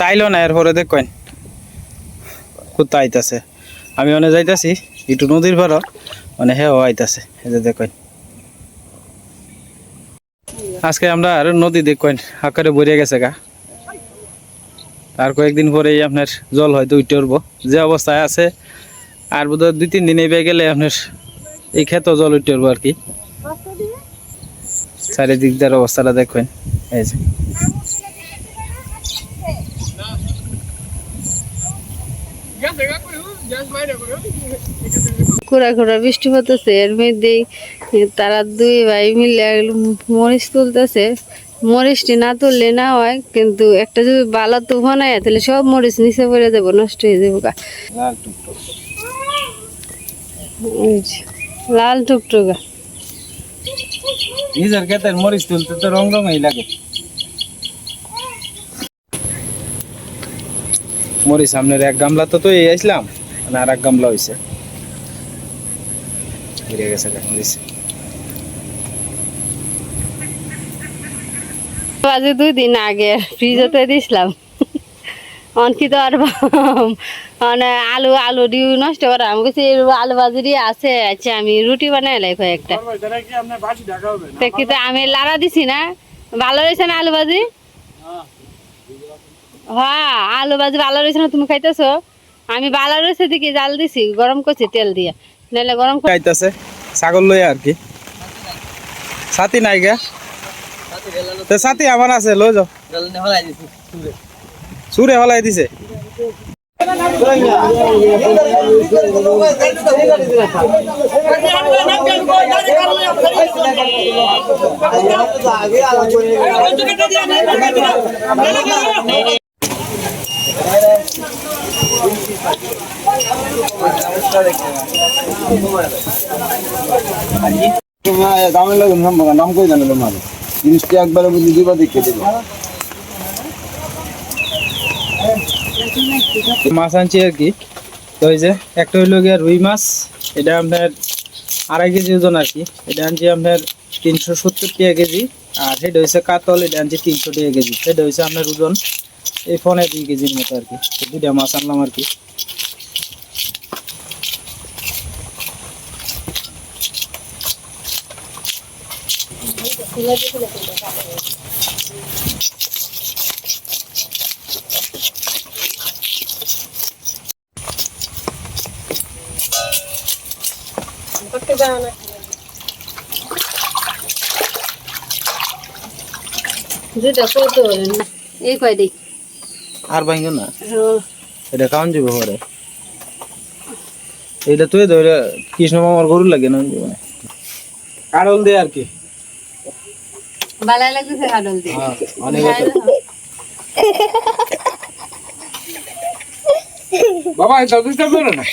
টাইলও নাই এরপরে দেখেন কুত্তা আইতাছে। আমি অনে যাইতাছি, একটু নদীর পারো মানে হেও আইতাছে। এই যে দেখেন আজকে আমরা আর নদী দেখেন আকারে ভরিয়ে গেছে গা। আর কয়েকদিন পরেই আপনার জল হয়তো উঠে উঠবো। যে অবস্থায় আছে, আর বোধহয় দুই, তিন দিন এবার গেলে আপনার এই ক্ষেত জল উঠে উঠবো আর কি। চারিদিক অবস্থাটা দেখেন এই যে। কুড়া কুড়া বৃষ্টি হতেছে এর মধ্যেই তারা দুই ভাই মিলে মরিচ তুলতেছে। মরিচটি না তুললে না হয়, কিন্তু একটা যদি বালা তুফান আয় তাহলে সব মরিচ নিচে পড়ে যাব, নষ্ট হয়ে যাব গা। লাল টুকটুকা। মরিচ তুলতে তো রং রঙই লাগে। মরিচ সামনের এক গামলা তো তো এই আসলাম মানে আর এক গামলা হয়েছে বেরিয়ে গেছে মরিচ আজ দুই দিন আগে ফ্রিজতে দিছিলাম। অনকি তো আর মানে আলু আলু দিও নষ্ট করা। আমি কাছে আলু বাজারি আছে আচ্ছা আমি রুটি বানাই লাই কয়েকটা। তা কিন্তু আমি লাড়া দিছি না? ভালো রয়েছে না আলু ভাজি হ্যাঁ আলু ভাজি ভালো রয়েছে না তুমি খাইতেছো? আমি ভালো রয়েছে দিকে জাল দিছি গরম করছি তেল দিয়ে। নাহলে গরম করে আইতাছে ছাগল লই আর কি। সাথী নাই গে। তো সাথী আমার আছে লই যাও। সুরে হলাই দিছে। নাম নাম কই জানো তোমার জিনিসটা দিবা দেখে দিবা মাছ আনছি আর কি। তো ওই যে একটা হইল গিয়া রুই মাছ, এটা আপনার আড়াই কেজি ওজন আর কি। এটা আনছি আপনার তিনশো সত্তর টাকা কেজি, আর সেটা হয়েছে কাতল, এটা আনছি তিনশো টাকা কেজি। সেটা হয়েছে আপনার ওজন। এই ফোনে দুই কেজির মতো আর কি। তো দুইটা মাছ আনলাম আর কি। দুটা কত এই কয় দিই। আর ভাঙো না। এটা কাউন যাবে এটা তুই ধরে কৃষ্ণ মামার গরু লাগে না জীবনে। কারণ দে আর কি। বালাই লাগতেছে দিয়ে। হ্যাঁ, অনেক বাবা এটা দুষ্ট না।